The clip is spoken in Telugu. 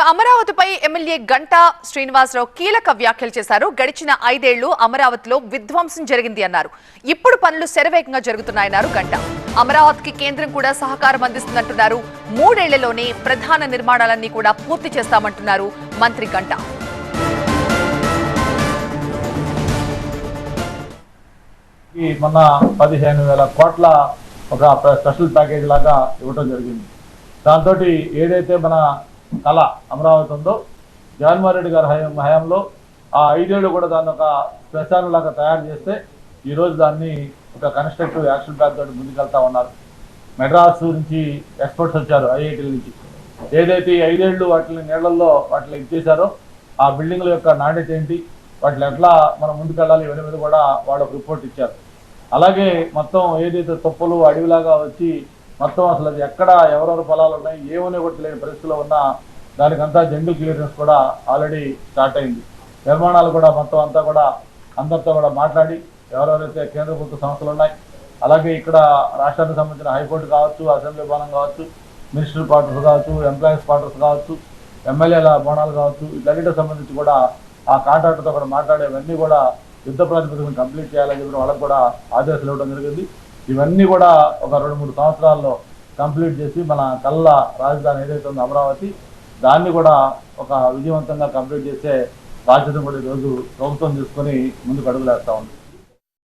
ఇక అమరావతిపై ఎమ్మెల్యే గంటా శ్రీనివాసరావు కీలక వ్యాఖ్యలు చేశారు. గడిచిన ఐదేళ్ళు అమరావతిలో విధ్వంసం జరిగింది అన్నారు. ఇప్పుడు పనులు శరవేగంగా జరుగుతున్నాయన్నారు గంటా. అమరావతికి కేంద్రం కూడా సహకారం అందిస్తుందంటున్నారు. మూడేళ్ళలోనే ప్రధాన నిర్మాణాలన్నీ కూడా పూర్తి చేస్తామంటున్నారు మంత్రి గంటా. మొన్న పదిహేను వేల కోట్ల ఒక స్పెషల్ ప్యాకేజ్ లాగా ఇవ్వడం జరిగింది. దాంతో ఏదైతే మన కళ అమరావతి ఉందో జగన్మోహన్ గారి హయాం హయాంలో ఆ ఐదేళ్ళు కూడా దాన్ని ఒక ప్రచారంలాగా లాగా తయారు చేస్తే ఈరోజు దాన్ని ఒక కన్స్ట్రక్టివ్ యాక్షన్ ప్లాన్ తోటి ముందుకెళ్తా ఉన్నారు. మెడ్రాస్ నుంచి ఎక్స్పర్ట్స్ వచ్చారు ఐఐటీల నుంచి. ఏదైతే ఈ ఐదేళ్ళు వాటిని నీళ్ళలో వాటిని ఇచ్చేశారో ఆ బిల్డింగ్ల యొక్క నాణ్యత ఏంటి వాటిని ఎట్లా మనం ముందుకెళ్ళాలి ఇవన్నీ మీద కూడా వాళ్ళు ఒక రిపోర్ట్ ఇచ్చారు. అలాగే మొత్తం ఏదైతే తుప్పలు అడవిలాగా వచ్చి మొత్తం అసలు అది ఎక్కడ ఎవరెవరు పొలాలు ఉన్నాయి ఏమని కూడా తెలియని పరిస్థితిలో ఉన్న దానికంతా జండు క్లియరెన్స్ కూడా ఆల్రెడీ స్టార్ట్ అయింది. నిర్మాణాలు కూడా మొత్తం అంతా కూడా అందరితో కూడా మాట్లాడి ఎవరెవరైతే కేంద్ర ప్రభుత్వ సంస్థలు ఉన్నాయి అలాగే ఇక్కడ రాష్ట్రానికి సంబంధించిన హైకోర్టు కావచ్చు అసెంబ్లీ భవనం కావచ్చు మినిస్టర్ క్వార్టర్స్ కావచ్చు ఎంప్లాయీస్ క్వార్టర్స్ కావచ్చు ఎమ్మెల్యేల భవనాలు కావచ్చు వీటన్నిటికి సంబంధించి కూడా ఆ కాంట్రాక్టర్తో కూడా మాట్లాడేవన్నీ కూడా యుద్ధ ప్రాతిపదికను కంప్లీట్ చేయాలని చెప్పి వాళ్ళకు కూడా ఆదేశాలు ఇవ్వడం జరిగింది. ఇవన్నీ కూడా ఒక రెండు మూడు సంవత్సరాల్లో కంప్లీట్ చేసి మన కళ్ళ రాజధాని ఏదైతే ఉందో అమరావతి దాన్ని కూడా ఒక విజయవంతంగా కంప్లీట్ చేసే బాధ్యత కూడా ఈరోజు ప్రభుత్వం తీసుకొని ముందుకు అడుగులేస్తూ ఉంది.